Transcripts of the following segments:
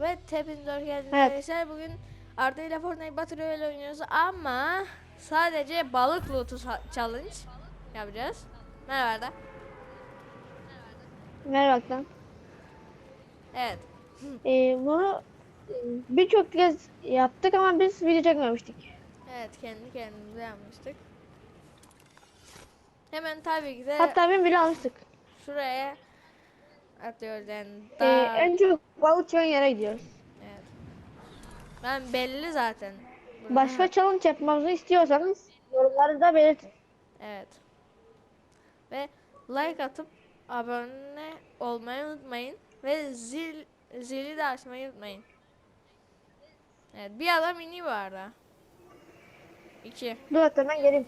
Evet hepiniz hoş geldiniz Evet. arkadaşlar. Bugün Arda ile Fortnite Battle Royale oynuyoruz ama sadece balık lootu challenge yapacağız. Merhaba Arda. Merhaba Aktan. Evet. Ee, bunu birçok kez yaptık ama biz video çekmemiştik. Evet kendi kendimize yapmıştık. Hemen tabii ki de Hatta ben bile almıştık. şuraya atıyoruz yani. Ee, Daha- en çok balık çıkan yere gidiyoruz. Evet. Ben belli zaten. Burada- Başka challenge yapmamızı istiyorsanız yorumlarda belirtin. Evet. Ve like atıp abone olmayı unutmayın ve zil zili de açmayı unutmayın. Evet, bir adam iniyor bu arada. İki. Dur hatta ben geleyim.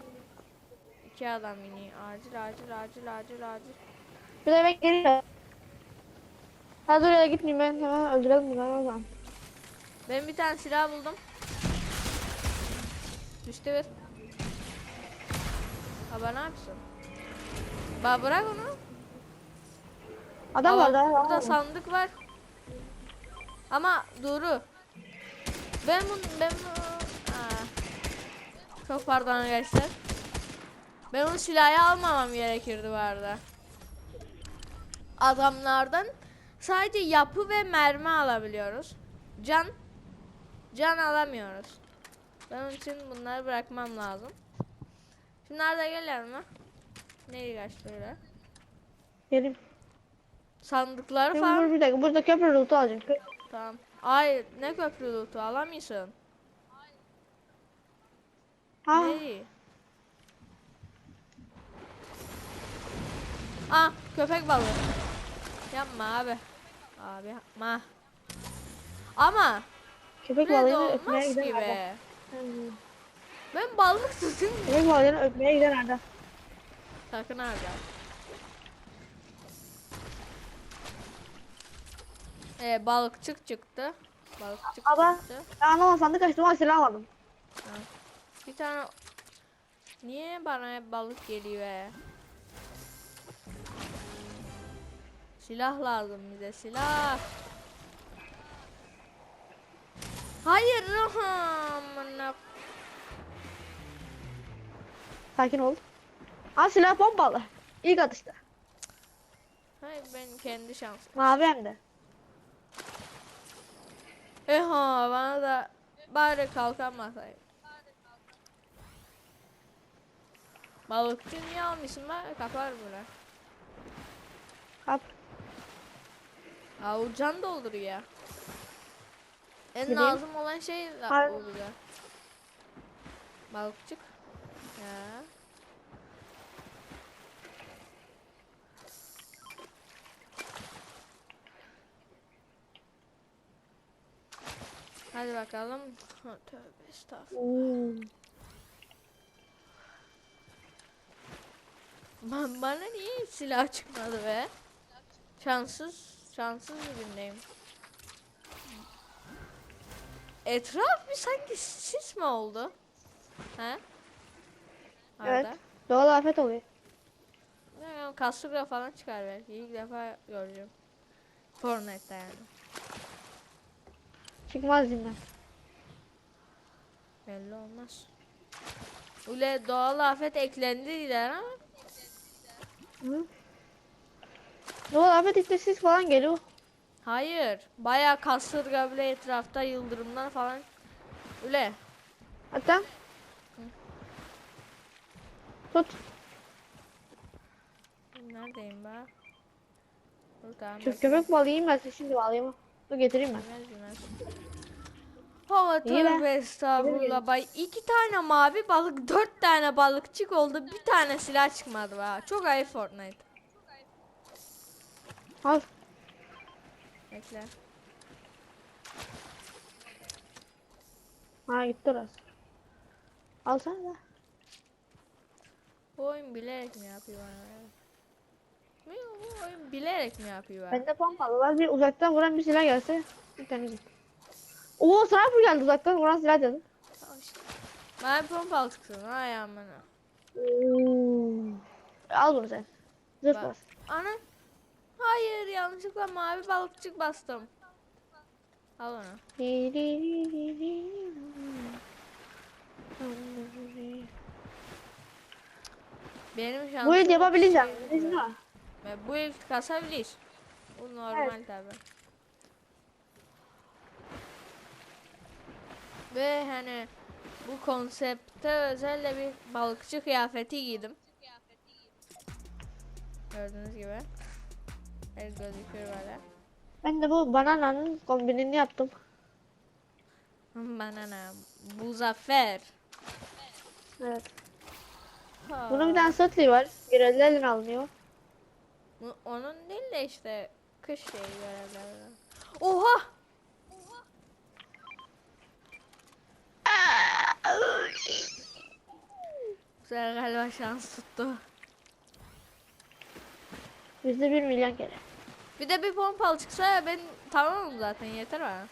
İki adam iniyor. Acil acil acil acil acil. Bir de ben geleyim. Ha dur ya gitmeyeyim ben hemen öldürelim bunları o zaman. Ben bir tane silah buldum. Düştü bir. Baba ne yapıyorsun? Baba bırak onu. Adam var daha. Burada sandık var. Ama doğru. Ben bunu ben bunu Aa. Çok pardon arkadaşlar. Ben onu silahı almamam gerekirdi bu arada. Adamlardan sadece yapı ve mermi alabiliyoruz. Can can alamıyoruz. Ben onun için bunları bırakmam lazım. Şimdi nerede gel mi? Nereye kaçtı öyle? Geleyim. Sandıkları falan. burada, bir dakika burada köprü loot'u alacağım. Kö- Tamam. Ay ne köprü lootu alamıyorsun. Ha Neyi? Ah köpek balığı. Yapma abi. Abi yapma. Ama köpek balığını öpmeye giden be. Hmm. Ben balık tutayım. Köpek balığını öpmeye giden adam. Sakın abi. Ee, balıkçık çıktı. Balıkçık Ama- çıktı. Ben anlamadım sandık açtım ama silah almadım. Bir tane Niye bana hep balık geliyor Silah lazım bize silah. Hayır. Sakin ol. Al silah pompalı. İlk atışta. Hayır ben kendi şansım. Mavi hem de. Eha bana da bari kalkan masayım. Balıkçı niye almışsın ben kapar böyle. Kap. Avucan dolduruyor ya. En Gideyim. lazım olan şey Har- o bize. Balıkçık. Ya. Hadi bakalım. Ha, Tövbe estağfurullah. Oo. Ben, bana niye silah çıkmadı be? Şanssız, şanssız bir gündeyim. Etraf bir sanki sis mi oldu? He? Evet. Doğal afet oluyor. Yani kasırga falan çıkar belki. İlk defa göreceğim. Fortnite'da yani. Çıkmaz dinlen. Belli olmaz. Ule doğal afet eklendi diler ama Hı? Doğal afet işte sis falan geliyor. hayır. Baya kasırga bile etrafta yıldırımlar falan. Ule Hatta Tut. neredeyim ben? Dur tamam. Şu köpek balığı yemezsin şimdi bağlayayım. Dur getireyim ben. Yemez yemez. Hava be. tövbe estağfurullah bay. İki tane mavi balık, dört tane balıkçık oldu. Bir tane silah çıkmadı ha. Çok ayıp Fortnite. Al. Bekle. Ha gitti orası. Alsana da. Bu oyun bilerek mi yapıyor bana? Bu oyun bilerek mi yapıyor? bana? Bende pompalı var. Bir uzaktan vuran bir silah gelse bir tane git. Oo sniper geldi uzaktan vuran silah dedim. Tamam işte. Bana bir pompa çıksın. Ay amına. Oo. Al bunu sen. Zırh bas. Ana. Hayır yanlışlıkla mavi balıkçık bastım. Al onu. Benim şansım. Bu yıl yapabileceğim. Ve bu yıl kasabilir. Bu normal tabi. Ve hani bu konsepte özel bir balıkçı kıyafeti giydim. Gördüğünüz gibi. Evet gözüküyor böyle. Ben de bu banananın kombinini yaptım. Banana. Bu zafer. Evet. Ha. Bunun bir tane sırtlığı var. Görevlilerle alınıyor. Bu- Onun değil de işte kış şeyi görevlerden. Oha! Sefer galiba şans tuttu. Yüzde bir milyon kere. Bir de bir pompalı çıksa ben tamamım zaten yeter bana.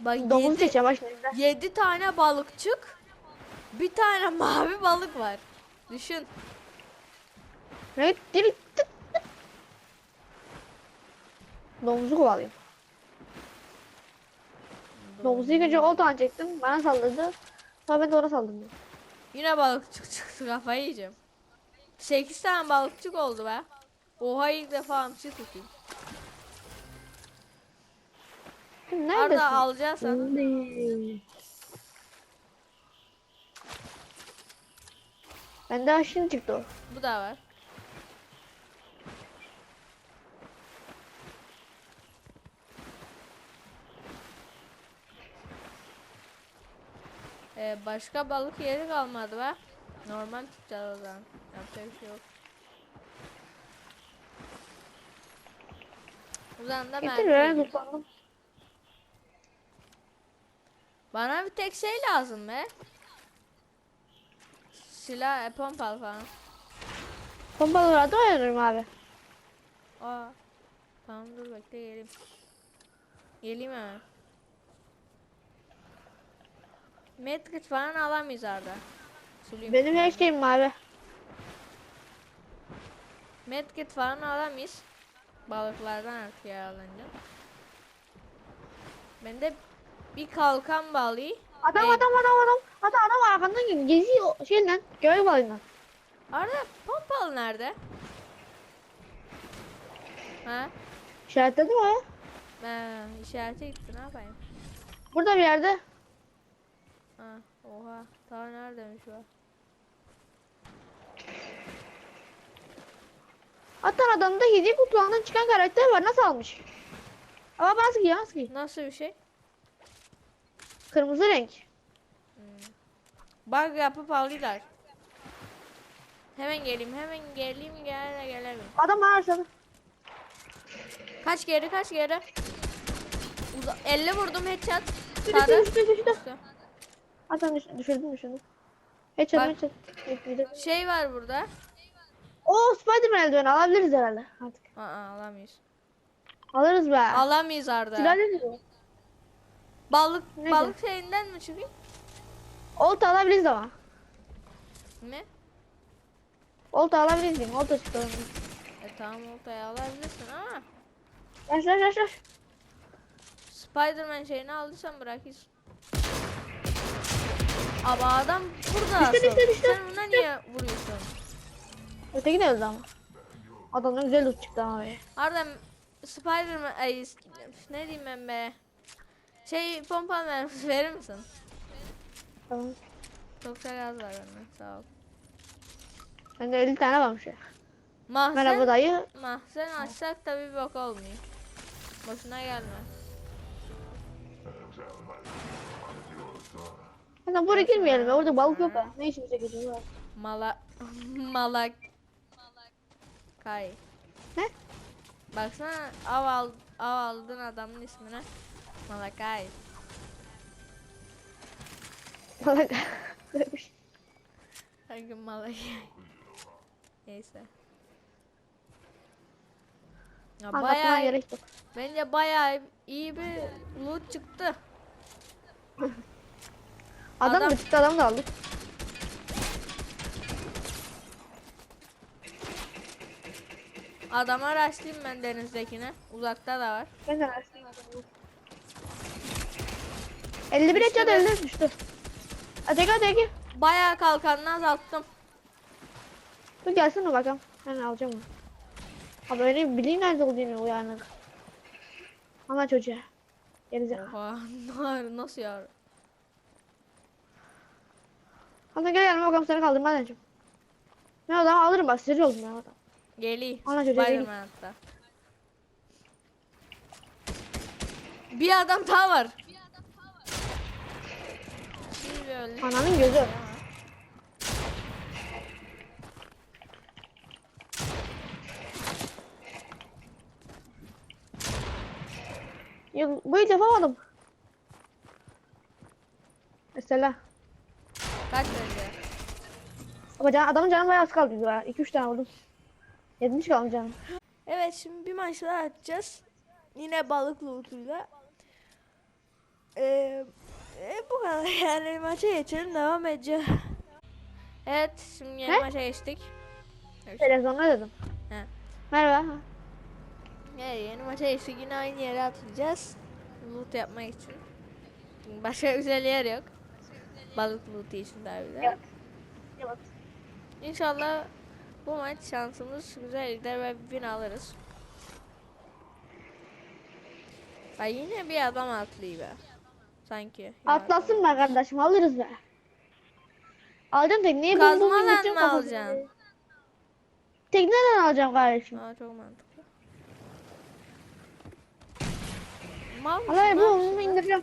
Bak Domuz 7, seçeceğim bak şimdi. 7 tane balıkçık bir tane mavi balık var. Düşün. Evet, tık. Domuzu kovalayayım. Domuzu ilk önce oltadan çektim. Bana saldırdı. Sonra ben de ona saldırdım. Yine balıkçık çıktı kafayı yiyeceğim. 8 tane balıkçık oldu be. Oha ilk defa hamsi tutayım. Şimdi neredesin? Arda alacağız sana. Şimdi. Bende aşın çıktı o. Bu da var. Ee, başka balık yeri kalmadı be. Normal tutacağız o zaman. Yapacak bir şey yok. O zaman da Getir ben. Bana bir tek şey lazım be. Silah, e, pompalı falan. Pompalılarda oynarım abi. Aa. Tamam dur bekle geleyim. Geleyim hemen. Medkit falan alamayız Arda. Benim her şeyim mavi. Medkit falan alamayız. Balıklardan artık yaralanınca. Ben de bir kalkan bağlayayım. Adam Ey. adam adam adam. Adam adam arkandan geziyor şeyle. Göğe balığından. Arda pompalı nerede? Ha? İşaretledim o. Ben işarete gitti ne yapayım? Burada bir yerde. Ha, oha. Daha neredeymiş o? Hatta adamda hediye kutularından çıkan karakter var. Nasıl almış? Ama bana sıkıyor, bana sıkıyor. Nasıl bir şey? Kırmızı renk. Bug yapıp aldılar. Hemen geleyim, hemen geleyim, gel gelemiyorum. Adam bana aşağıda. Kaç geri, kaç geri? Uza 50 vurdum headshot. Sağda. düştü, düştü. Düştü. Adam düş düşürdüm düşürdüm. Headshot. Headshot. Şey var burada. Oo Spiderman eldiveni alabiliriz herhalde artık. Aa alamayız. Alırız be. Alamayız Arda. Silah o? Balık Neydi? balık şeyinden mi çıkayım? Olta alabiliriz ama. Ne? Olta alabiliriz diyeyim. Olta onun. E tamam oltayı alabilirsin ama Yaş yaş yaş yaş. Spiderman şeyini aldıysan bırakırsın. Ama adam burada Düştü, asıl. düştü, düştü, Sen ona niye vuruyorsun? Öteki de öldü ama. Adamdan güzel loot çıktı be. Arda Spiderman ay ne diyeyim ben be? Şey pompa mermisi verir misin? Tamam. Çok çok az var bende sağ ol. Bende 50 tane varmış ya. Mahzen, Merhaba dayı. mahzen açsak da bir bok olmuyor. Boşuna gelme. Hadi buraya girmeyelim ya. Orada balık yok ya. Ne işimize geliyor? Mala malak Kay. Ne? Baksana av, al, av aldın adamın ismine. Malakay. Böylemiş. Her gün Malakay. Neyse. Ya Anlatmana bayağı gerek yok. bence bayağı iyi bir loot çıktı. Adam, Adam- da çıktı adam da aldık. Adama rastlayayım ben denizdekine. Uzakta da var. Ben de versin adamı. 51 İşte et ben- 50 düştü. Hadi gel. Bayağı kalkanını azalttım. Dur gelsene bakalım. Ben alacağım onu. Abi öyle bileyim nerede olduğunu uyanık. Ama çocuğa. Gerizekalı. Oha nasıl ya? Hadi gel yanıma bakalım seni kaldırma deneyeceğim. Ben o zaman alırım bak sinir oldum ben adam. Geliyor. Ana çocuğa Spiderman hatta. Bir adam daha var. Şimdi öldü. Ananın gözü. Yok bu hiç yapamadım. Mesela. Kaç önce? Ama can, adamın canı bayağı az kaldı ya. 2-3 tane vurdum. 70 kalmış canım. Evet şimdi bir maç daha atacağız. Yine balık lootuyla. Ee, e, bu kadar yani maça geçelim devam edeceğiz. Evet şimdi yeni Ne? maça geçtik. Televizyonda dedim. He. Merhaba. Evet, yeni maça geçtik yine aynı yere atlayacağız. Loot yapmak için. Başka güzel yer yok. Balık lootu için tabii de. Evet. Evet. İnşallah bu maç şansımız güzel gider ve bir win alırız. Ay yine bir adam atlıyor be. Sanki. Atlasın be kardeşim alırız be. Alacağım tekneyi. Kazmadan mı alacaksın? Tekneden alacağım kardeşim. Aa çok mantıklı. Mal mısın Alay bu indireceğim.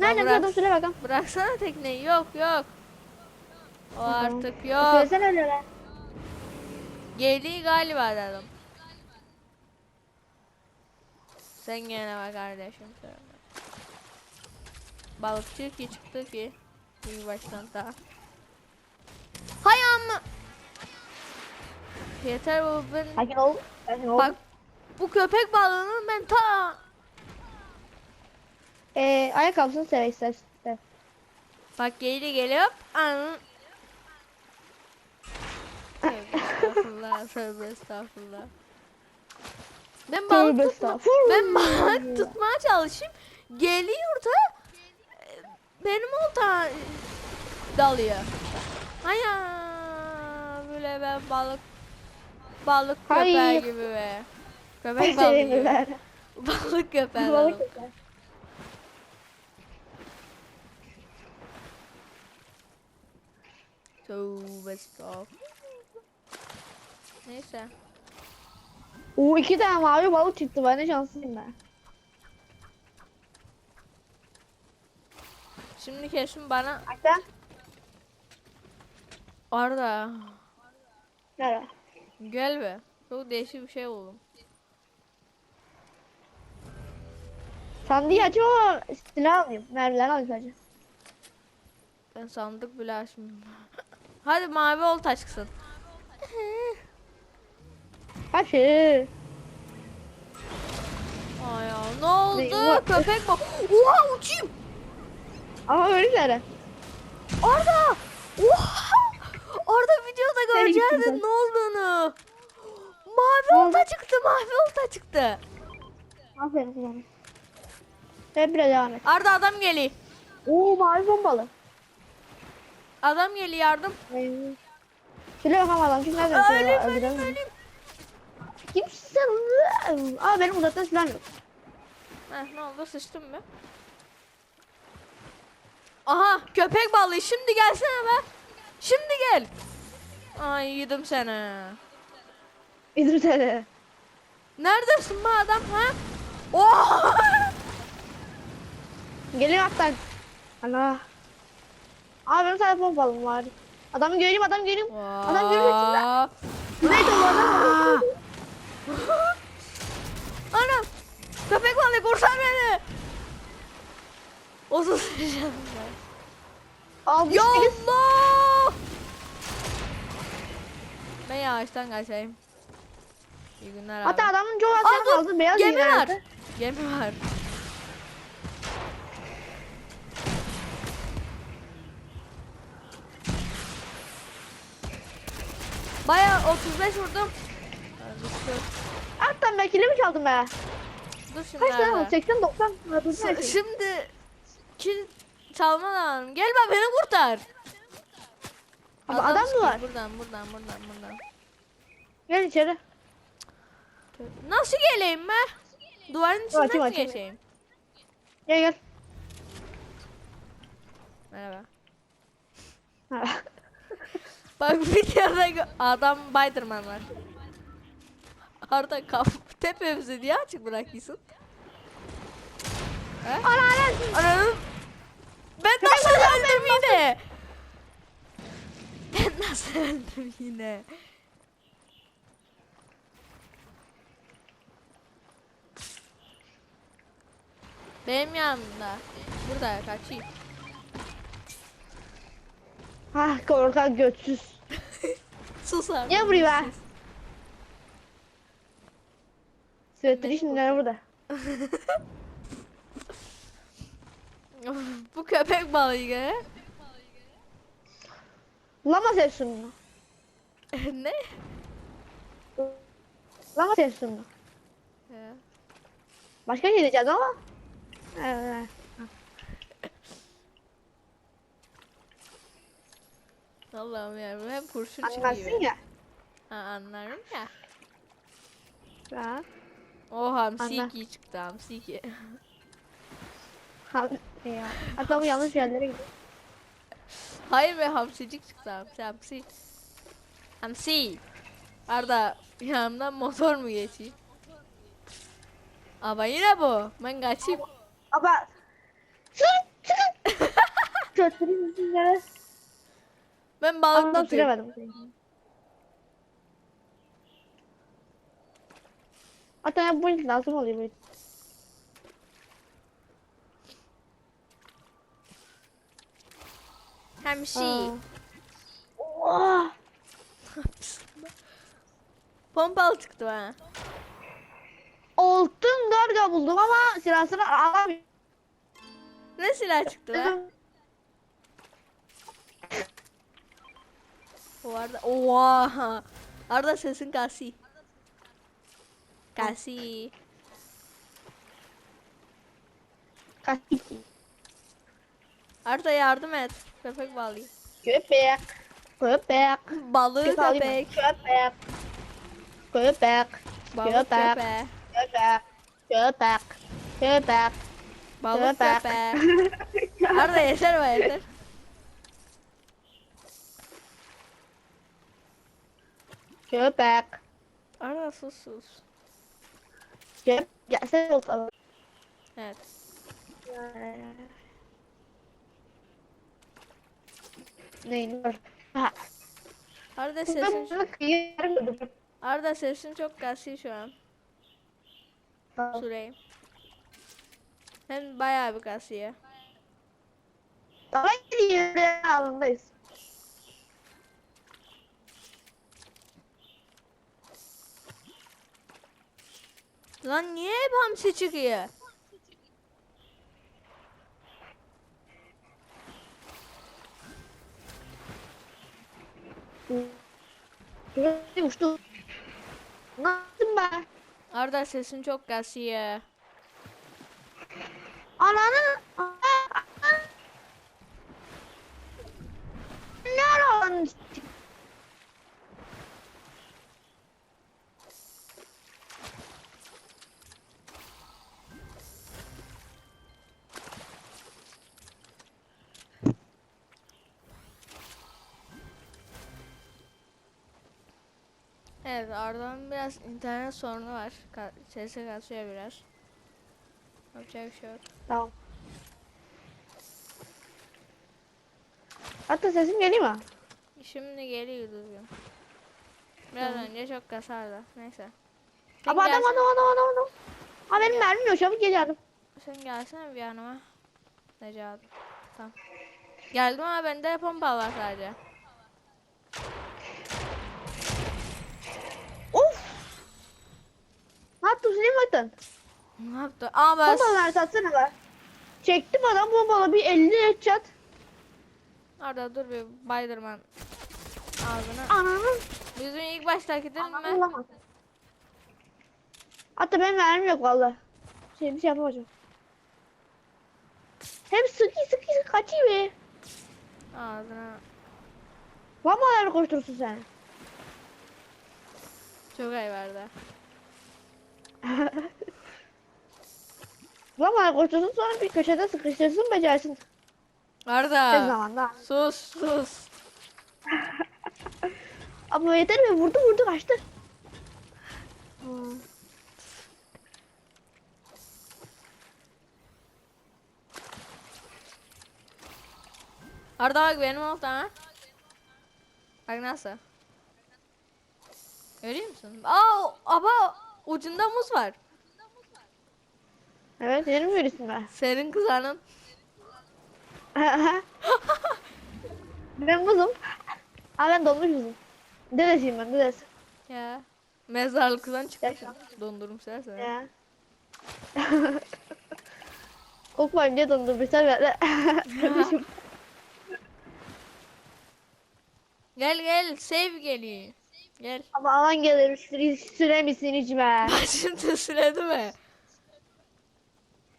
Nerede adam söyle bakalım. Bıraksana tekneyi. Yok yok. O artık yok. Söylesene öyle lan. Geliyor galiba adam. Sen gene bak kardeşim. Balıkçı ki çıktı ki. İyi baştan daha. Hay amma. Yeter bu ben. Sakin ol. Sakin ol. Bak bu köpek balığını ben ta Ee, ayakkabısını sev istersen. Bak geri geliyor. Anın. Tövbe estağfurullah. Tövbe estağfurullah. Ben balık Tövbe tutma, ben balık tutmaya çalışayım. Geliyor da e, benim olta dalıyor. Aya böyle ben balık balık köpeği Hayır. gibi be. Köpek balığı gibi. Balık köpeği. Balık yeter. Tövbe estağfurullah. Neyse. Oo iki tane mavi balık çıktı. Ben ne şanslıyım ben. Şimdi kesin bana Hatta. Arda Nerede? gel be. Çok değişik bir şey buldum. Sandığı açayım ama silah almayayım. Mermiler alayım sadece. Ben sandık bile açmıyorum. Hadi mavi olta çıksın. Kaçı. Ay ya ne oldu? Köpek bak. Oha uçayım. Ama öylelere. Arda. Oha. Orada videoda sen? ne olduğunu. Mavi oldu? olta çıktı. Mavi olta çıktı. Aferin sana. Sen biraz devam et. Arda adam geliyor. Oo mavi bombalı. Adam geliyor yardım. Ee, Şöyle bakalım adam. Kim nereden Ölüm ölüm ölüm. Sen? Aa benim uzaktan silah yok. Heh, ne oldu sıçtım mı? Aha köpek balığı şimdi gelsene be. Şimdi gel. Ay yedim seni. İdris hele. Neredesin bu adam ha? Oh! Geliyor hatta. Allah. Aa benim sadece pompalım var. Adamı göreyim adam göreyim. Adam görüyor içinde. Neyse bu adam. Anam. Köpek balığı kurtar beni. 30 canım var. Almış Ya sekiz. Allah. Ben yavaştan kaçayım. İyi günler abi. Hatta adamın çoğu Aa, dur, kaldı. Beyaz Gemi var. Gemi var. Baya 35 vurdum. Dur, Hatta ben kilimi çaldım be. dur şimdi Kaç tane. 80 90 öldürdüm her S- şeyi. Şimdi kil çalma lazım. Gel bak beni kurtar. Abi adam mı sıkıyor. var? Buradan buradan buradan buradan. Gel içeri. Nasıl geleyim be? Duvarın içinden açayım, mi açayım. geçeyim? Gel gel. Merhaba. Ha. Bak bir yerde gö- adam Spiderman var. Arda kaf tepemizi niye açık bırakıyorsun? He? Ana ana. Ananın ben nasıl öldüm yine? Ben nasıl öldüm yine? Benim yanımda. Burada kaçayım. Ha korkak götsüz. Sus abi. Niye vuruyor be? sus. Sürekli şimdi burada. Bu köpek balığı gene. Lama ses sunma. ne? Lama sunma. Ya. Başka şey diyeceğiz ama. Evet. Allah'ım ya hep kurşun Anlarsın çıkıyor. ya. Ha, anlarım ya. Ha. O hamsi Anla. iki çıktı hamsi iki. Ha. Ya. Adamı yanlış yerlere gidiyor. Hayır be hamsicik çıktı hamsi hamsi. Hamsi. Arda yanımdan motor mu geçeyim? Ama yine bu. Ben kaçayım. Ama. Götüreyim misin yere? Ben balık Anlam süremedim. Hatta bu lazım oluyor bu ilk. Hamsi. Aa. Oh. Pompalı çıktı bana. Altın garga buldum ama silahını alamıyorum. Ne silah çıktı lan? O Arda. Oha. Arda sesin kasi. Kasi. Kasik. Arda yardım et. Köpek balığı. Köpek. Köpek. Balığı Köpek köpek. Köpek. Köpek. Balık Köpek. köpek. Köpek. Köpek. Köpek. Balık köpek. Arda yeter mi yeter? Köpek. Arda sus sus. Köpek. Gelsene bakalım. Evet. Neyin var? Ha. Arda sesin gördüm. Arda sesin çok kasi şu an. Süreyim. Hem bayağı bir kasiye. Daha gidiyor. Alındayız. Lan niye hep hamsi çıkıyor? Uçtu. Ne yaptın be? Arda sesin çok kasiye. Evet Arda'nın biraz internet sorunu var. Ka sesi kasıyor biraz. Yapacak bir şey yok. Tamam. Hatta sesim geliyor mu? Şimdi geliyor düzgün. Biraz Tamam. önce çok kasardı. Neyse. Sen Ama adam adam adam adam adam. Ha benim mermim yok çabuk geliyorum. Sen gelsene bir yanıma. Necati. Tamam. Geldim ama bende pompa var sadece. Of. Ne yaptın? Ne yaptı? Aa ben... Bombalar satsana be. Çektim adam bombalı bir 50 headshot. Arda dur bir Spiderman ağzına. Ananın. Bizim ilk baştaki değil mi? Hatta benim mermim yok valla. Şey bir şey yapamayacağım. Hem sıkı sıkı sıkı kaçıyor be. Ağzına Valla mı koşturursun sen? çok ay verdi. Valla koşturursun sonra bir köşede sıkıştırsın becersin. Arda. zamanda. Sus sus. Ama yeter mi? Vurdu vurdu kaçtı. Hmm. Arda bak benim oldu ha. Bak nasıl. Görüyor musun? Aa ama ucunda muz var. Evet yerim mi verirsin ben? Senin kızanın. ben kızım. Aa ben donmuş kızım. Dedesiyim ben dedesi. Ya. Mezarlık kızan çıkmış. Dondurum sersen. Ya. Kokmayın diye dondurmuşlar. Kardeşim. Gel gel save geliyor. Gel. Ama alan gelir süre, süre misin içme. Şimdi süredi mi?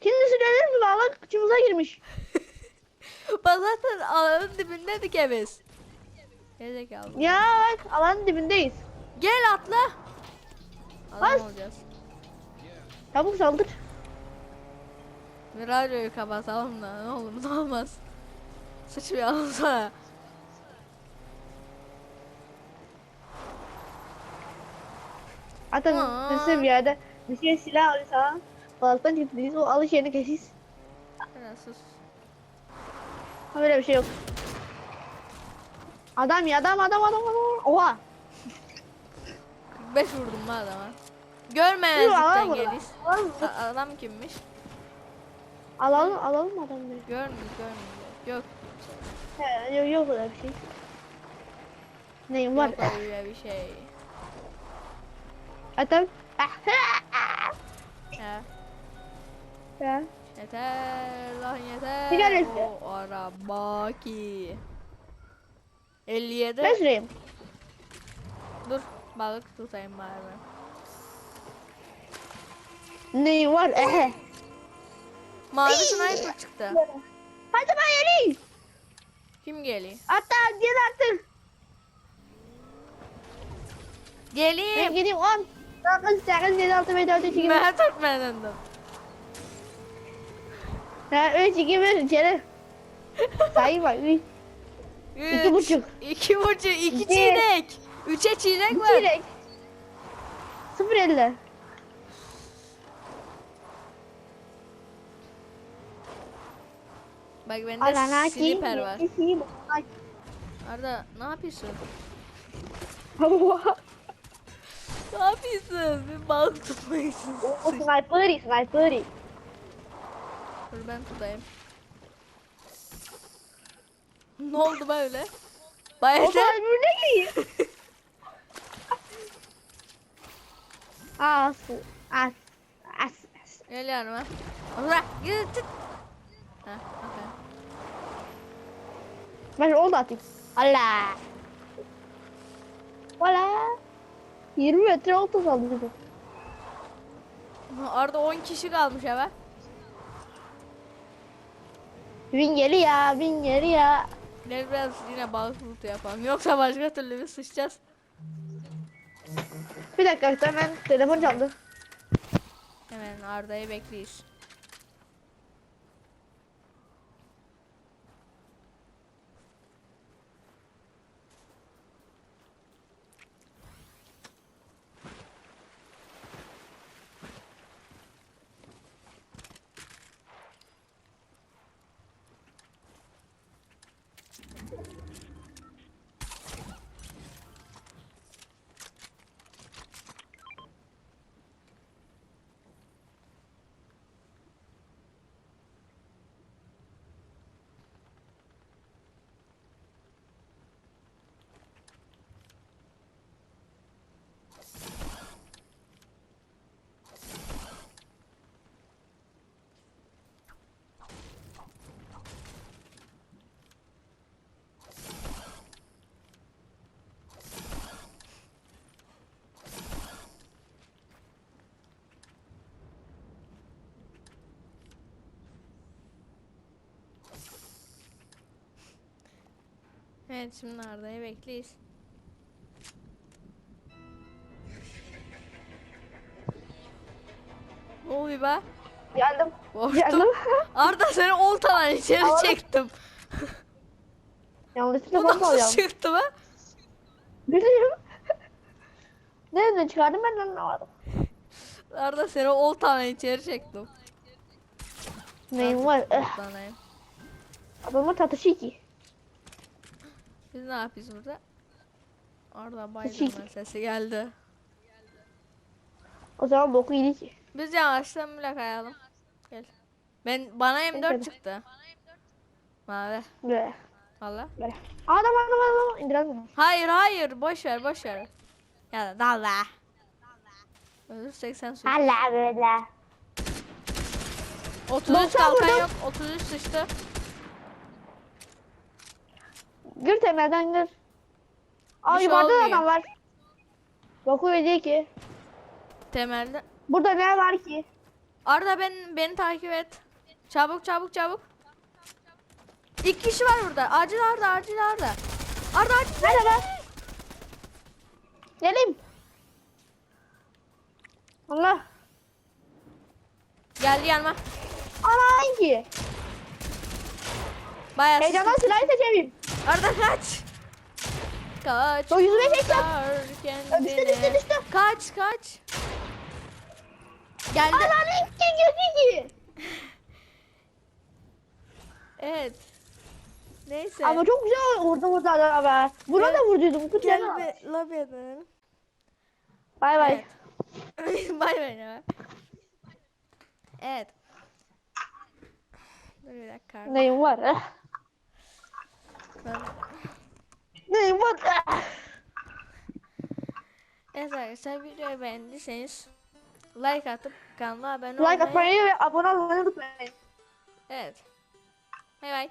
Şimdi sürelir mi? Alan kıçımıza girmiş. Bak zaten alanın dibindeydik ya biz. Gerizekalı. Ya bak alanın dibindeyiz. Gel atla. Adam Bas. olacağız. Çabuk saldır. Radyoyu kapatalım da ne olur ne olmaz. Sıçmayalım sonra. Zaten Aa. mesela bir yerde bir şey silah alırsa balıktan çıktıysa o alış yerini kesis. Ya sus. Ha böyle bir şey yok. Adam ya adam adam adam adam. Oha. 45 vurdum bu adama. Görmemezlikten geliş. A- adam kimmiş? alalım, alalım adamları. Görmüyor görmüyor. Yok. He, yok, yok öyle bir şey. Neyim var? Yok öyle bir şey. Adam. Ya. Ya. Yeter lan yeter. Tanesi. O araba ki. 57. Ben süreyim. Dur balık tutayım bari ben. Neyim var? Ehe. Mavi sniper çıktı. Hadi ben yeneyim. Kim geliyor? Hatta gel artık. Ben Geleyim. 10. 9, 8, 7, 6, 5, 4, 3, 2, 1. Ben tutmadım. Ha, 3, 2, 1 içeri. Sayma. 3. İki buçuk. İki buçuk. iki İki. çeyrek. Üçe çeyrek var. Çeyrek. 0 50. Bak bende Alana ki. sniper var. Arda ne yapıyorsun? Allah. Ne yapıyorsun? Bir balık tutmayısın. O sniper'i, sniper'i. Dur ben tutayım. Ne oldu böyle? O Bayıldı. sniper ne ki? As, as, as, as. Gel yanıma. Bırak. Git. Ha, okey. Ben oldu atayım. Allah. Valla. 20 metre oldu kaldı bize. Arda 10 kişi kalmış eve. Bin geri ya, bin geri ya. Gel biraz yine balık loot yapalım. Yoksa başka türlü bir sıçacağız. Bir dakika ben telefon çaldı. Hemen Arda'yı bekleyiz. Evet şimdi Arda'yı bekleyiz. Ne oluyor be? Geldim. Korktum. Arda seni oltadan içeri Ağır- çektim. Yanlışlıkla Bu bomba nasıl çıktı be? Bilmiyorum. Nereden çıkardım ben anlamadım. Arda seni oltadan içeri çektim. Neyim var? Eh, Oltanayım. adamın tatışı ki. Biz ne yapıyoruz burada? Teşekkür. Biden'ın sesi geldi. O zaman boku ki. Biz yavaştan bile kayalım. Gel. Ben bana M4 Neyse. çıktı. Mavi. Böyle. Valla. Böyle. Adam adam adam. İndirelim mi? Hayır hayır boş ver boş ver. Ya da dalla. Ölürsek sen sus. Allah böyle. 33 Doksan kalkan yok. 33 sıçtı. Gir temelden gir. Aa şey yukarıda da olmuyor. adam var. Boku yedi ki. Temelde. Burada ne var ki? Arda ben beni takip et. Çabuk çabuk çabuk. İki kişi var burada. Acil Arda acil Arda. Arda acil. Nerede lan? Geleyim. Allah. Geldi yanıma. Ana hangi? Bayağı Heyecandan sıçtı. silahı seçemeyim. Arda kaç. Kaç. O yüzüme kurtar Düştü, düştü, düştü. Kaç kaç. Geldi. Ana hangi gözü ki? Evet. Neyse. Ama çok güzel vurdum o zaman be. Buna Evet. da vurduydum. Kutu Gel bir lobiye dönelim. Bay bay. Bay bay ya. Evet. Dur bir dakika. Neyim var? Ben... Var? eh? Evet arkadaşlar videoyu beğendiyseniz like atıp kanala abone olmayı. Like atmayı ve abone olmayı unutmayın. Evet. Bay bay.